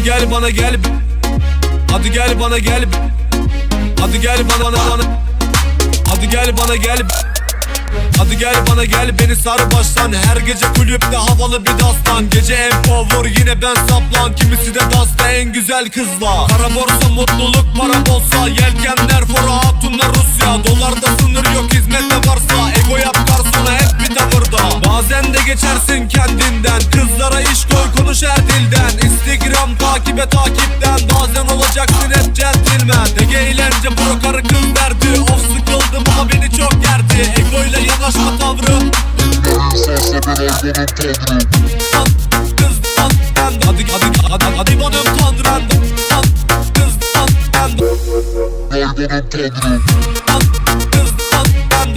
Hadi gel bana gel. Hadi gel bana gel. Hadi gel bana bana Hadi gel bana gel. Hadi gel bana gel. Beni sar baştan. Her gece kulüpte havalı bir dastan. Gece en power yine ben saplan. Kimisi de dasta en güzel kızla Para borsa mutluluk para bolsa Yelkenler fora hatunlar Rusya. Dolarda sınır yok hizmette varsa. Ego yap garsona hep bir tavırda. Bazen de geçersin kendinden. Kızlara iş koy konuş her dilden takibe takipten Bazen olacaksın hep centilmen. Ege eğlence pro karı kız derdi. Of sıkıldım ama beni çok gerdi. Egoyla yanaşma tavrı. Kız lan ben Hadi hadi hadi hadi benim tanrım. Kız lan ben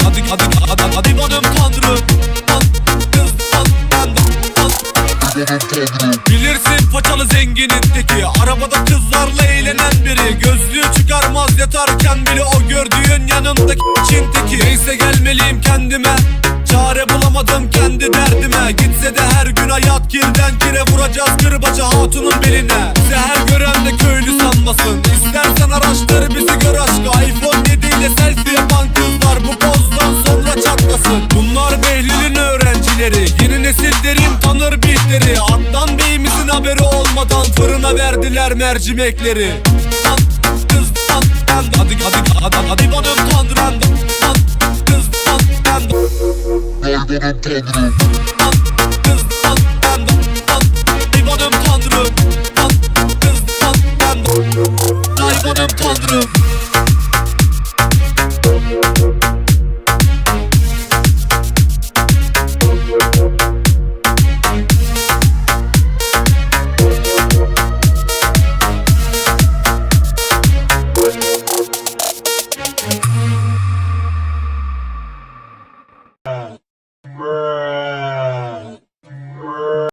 Hadi hadi hadi hadi benim tanrım Bilirsin façalı zenginin teki. Arabada kızlarla eğlenen biri. Gözlüğü çıkarmaz yatarken bile O gördüğün yanındaki Çin teki. Neyse gelmeliyim kendime. Çare bulamadım kendi derdime. Gitse de her gün hayat kirden kire Vuracağız kırbacı hatunun beline. Bize her gören de köylü sanmasın. İstersen araştır bizi gör aşkı iPhone 7 ile selfie yapan kızlar Bu pozdan sonra çatlasın. Bunlar Behlül'ün öğrencileri. Yeni nesil derin tanır haberi olmadan fırına verdiler mercimekleri. Kız ben adı adı adı adı benim tanrım. Kız ben ben benim tanrım. Kız ben ben benim tanrım. Kız ben